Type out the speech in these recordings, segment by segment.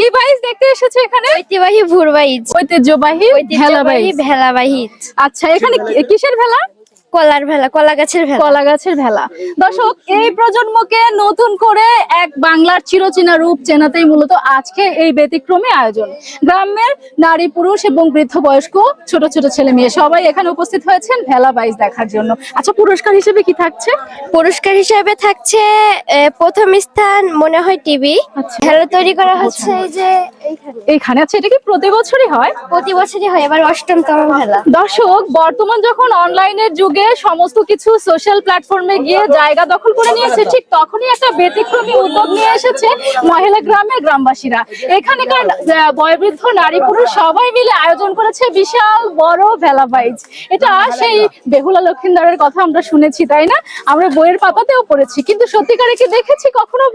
কি বাইজ দেখতে এসেছে এখানে? ঐতিহ্যবাহী ভুরবাইজ। ঐতিহ্যবাহী ভেলা ঐতিহ্যবাহী ভেলাবাহী আচ্ছা এখানে কিসের ভেলা? কলার ভেলা কলা গাছের ভেলা। কলা গাছের ভেলা। দর্শক এই প্রজন্মকে নতুন করে এক বাংলার চিরচেনা রূপ চেনাতেই মূলত আজকে এই ব্যতিক্রমী আয়োজন। গ্রামের নারী পুরুষ এবং বৃদ্ধ বয়স্ক ছোট ছোট ছেলে মেয়ে সবাই এখানে উপস্থিত হয়েছেন ভেলা বাইজ দেখার জন্য। আচ্ছা পুরস্কার হিসেবে কি থাকছে? পুরস্কার হিসেবে থাকছে প্রথম স্থান মনে হয় টিভি। আচ্ছা। ভেলা তৈরি করা হচ্ছে এই যে এইখানে। এইখানে। আচ্ছা এটা কি প্রতি বছরই হয়? প্রতি বছরই হয় এবার অষ্টমতম ভেলা। দর্শক বর্তমান যখন অনলাইনের যুগে সমস্ত কিছু সোশ্যাল প্ল্যাটফর্মে গিয়ে জায়গা দখল করে নিয়েছে ঠিক তখনই একটা ব্যতিক্রমী উদ্যোগ নিয়ে এসেছে মহিলা গ্রামের গ্রামবাসীরা। এখানকার বয়োবৃদ্ধ নারী পুরুষ সবাই মিলে আয়োজন করেছে বিশাল বড় ভেলা বাইজ। এটা সেই বেহুলা লক্ষিন্দরের কথা আমরা শুনেছি তাই না? আমরা বইয়ের পাতাতেও পড়েছি। কিন্তু সত্যিকারে কি দেখেছি কখনো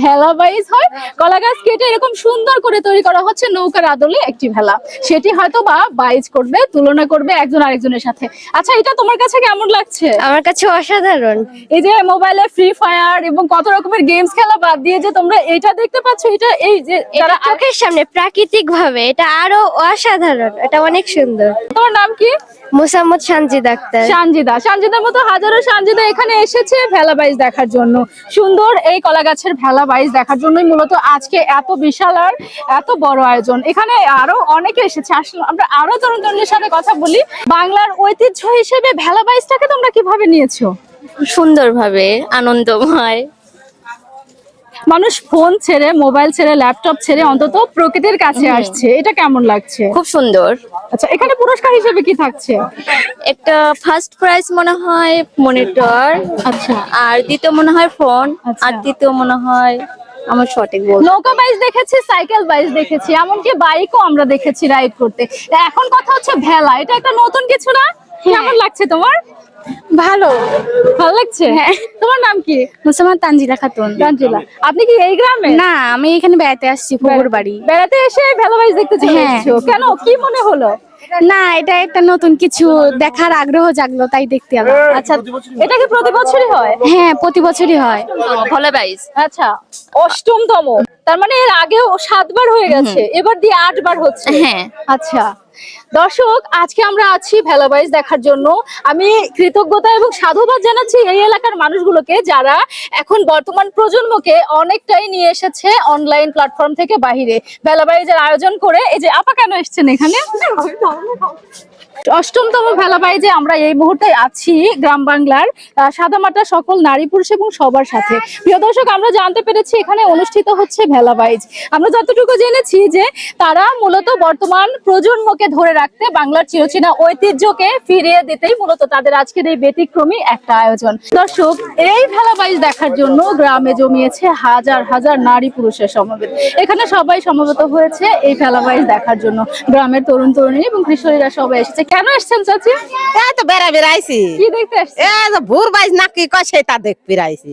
ভেলা বাইজ হয়? কলা গাছ কেটে এরকম সুন্দর করে তৈরি করা হচ্ছে নৌকার আদলে একটি ভেলা। সেটি হয়তো বা বাইজ করবে তুলনা করবে একজন আরেকজনের সাথে। আচ্ছা এটা তোমার কাছে কেমন লাগছে? আমার কাছে অসাধারণ। এই যে মোবাইলে ফ্রি ফায়ার এবং কত রকমের গেমস খেলা বাদ দিয়ে যে তোমরা এটা দেখতে পাচ্ছ এটা এই যে তারা চোখের সামনে প্রাকৃতিক ভাবে এটা আরও অসাধারণ এটা অনেক সুন্দর। তোমার নাম কি? মুসাম্মদ সানজিদ আক্তার সানজিদা সানজিদার মতো হাজারো সানজিদা এখানে এসেছে ভেলা বাইজ দেখার জন্য। সুন্দর এই কলা গাছের ভেলা বাইজ দেখার জন্যই মূলত আজকে এত বিশাল আর এত বড় আয়োজন। এখানে আরও অনেকে এসেছে। আসলে আমরা আরও তরুণ তরুণীর সাথে কথা বলি। বাংলার ঐতিহ্য হিসেবে ভেলা বাইজটাকে তোমরা কীভাবে নিয়েছো? সুন্দরভাবে আনন্দময়। মানুষ ফোন ছেড়ে মোবাইল ছেড়ে ল্যাপটপ ছেড়ে অন্তত প্রকৃতির কাছে আসছে। এটা কেমন লাগছে? খুব সুন্দর। আচ্ছা এখানে পুরস্কার হিসেবে কি থাকছে? একটা ফার্স্ট প্রাইজ মনে হয় মনিটর আচ্ছা। আর দ্বিতীয় মনে হয় ফোন আচ্ছা। আর তৃতীয় মনে হয় আমার সঠিক বল। নৌকা বাইজ দেখেছি সাইকেল বাইজ দেখেছি এমনকি বাইকও আমরা দেখেছি রাইড করতে। এখন কথা হচ্ছে ভেলা এটা একটা নতুন কিছু না? কেমন লাগছে তোমার? ভালো। ভালো লাগছে? তোমার নাম কি? মুসলমান তানজিলা খাতুন। তানজিলা। আপনি কি এই গ্রামে? না আমি এখানে বেড়াতে আসছি ফুকুর বাড়ি বেড়াতে এসে ভেলা বাইজ দেখতে চলে হ্যাঁ। কেন? কি মনে হলো? না এটা একটা নতুন কিছু দেখার আগ্রহ জাগলো তাই দেখতে এলাম। আচ্ছা এটা কি প্রতি বছরই হয়? হ্যাঁ প্রতি বছরই হয়। ভালো প্রাইজ আচ্ছা অষ্টমতম। তার মানে এর আগেও সাতবার হয়ে গেছে এবার দিয়ে আটবার হচ্ছে। হ্যাঁ। আচ্ছা। দর্শক, আজকে আমরা আছি ভেলাবাইজ দেখার জন্য। আমি কৃতজ্ঞতা এবং সাধুবাদ জানাচ্ছি এই এলাকার মানুষগুলোকে যারা এখন বর্তমান প্রজন্মকে অনেকটাই নিয়ে এসেছে অনলাইন প্ল্যাটফর্ম থেকে বাহিরে। ভেলাবাইজের আয়োজন করে, এই যে আপা কেন এসছেন এখানে? অষ্টমতম ভেলাবাইজে আমরা এই মুহূর্তে আছি গ্রাম বাংলার সাদামাটা সকল নারী পুরুষ এবং সবার সাথে। প্রিয় দর্শক, আমরা জানতে পেরেছি এখানে অনুষ্ঠিত হচ্ছে ভেলা ভেলাবাইজ আমরা যতটুকু জেনেছি যে তারা মূলত বর্তমান প্রজন্মকে ধরে রাখতে বাংলার চিরচেনা ঐতিহ্যকে ফিরিয়ে দিতেই মূলত তাদের আজকের এই ব্যতিক্রমী একটা আয়োজন। দর্শক, এই ভেলা ভেলাবাইজ দেখার জন্য গ্রামে জমিয়েছে হাজার হাজার নারী পুরুষের সমবেত। এখানে সবাই সমবেত হয়েছে এই ভেলা ভেলাবাইজ দেখার জন্য। গ্রামের তরুণ তরুণী এবং কিশোরীরা সবাই এসেছে। কেন আসছেন চাচি? এই তো বেড়া বেড়াইছি কি দেখতে আসছেন? এ ভোর বাইজ নাকি কয় সেটা দেখ বেড়াইছি